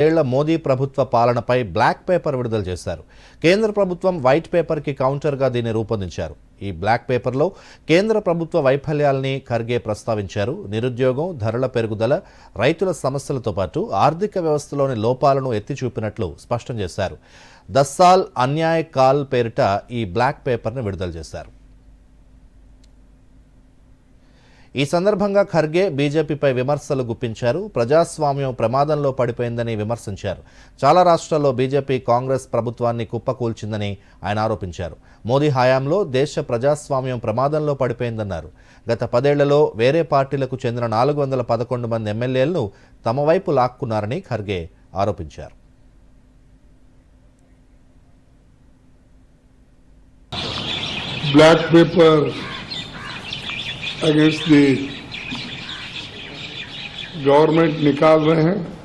ఏళ్ళ మోదీ ప్రభుత్వ పాలనపై బ్లాక్ పేపర్ విడుదల చేశారు. కేంద్ర ప్రభుత్వం వైట్ పేపర్కి కౌంటర్గా దీన్ని రూపొందించారు. ఈ బ్లాక్ పేపర్లో కేంద్ర ప్రభుత్వ వైఫల్యాల్ని ఖర్గే ప్రస్తావించారు. నిరుద్యోగం ధరల పెరుగుదల రైతుల సమస్యలతో పాటు ఆర్థిక వ్యవస్థలోని లోపాలను ఎత్తి చూపినట్లు స్పష్టం చేశారు. దస్సాల్ అన్యాయ కాల్ పేరిట ఈ బ్లాక్ పేపర్ను విడుదల చేశారు. ఈ సందర్భంగా ఖర్గే బీజేపీపై విమర్శలు గుప్పించారు. ప్రజాస్వామ్యం ప్రమాదంలో పడిపోయిందని విమర్శించారు. చాలా రాష్ట్రాల్లో బీజేపీ కాంగ్రెస్ ప్రభుత్వాన్ని కుప్పకూల్చిందని ఆయన ఆరోపించారు. మోదీ హయాంలో దేశ ప్రజాస్వామ్యం ప్రమాదంలో పడిపోయిందన్నారు. గత పదేళ్ళలో వేరే పార్టీలకు చెందిన నాలుగు వందల పదకొండు మంది ఎమ్మెల్యేలను తమ వైపు లాక్కున్నారని ఖర్గే ఆరోపించారు. Black paper against the government निकाल रहे हैं।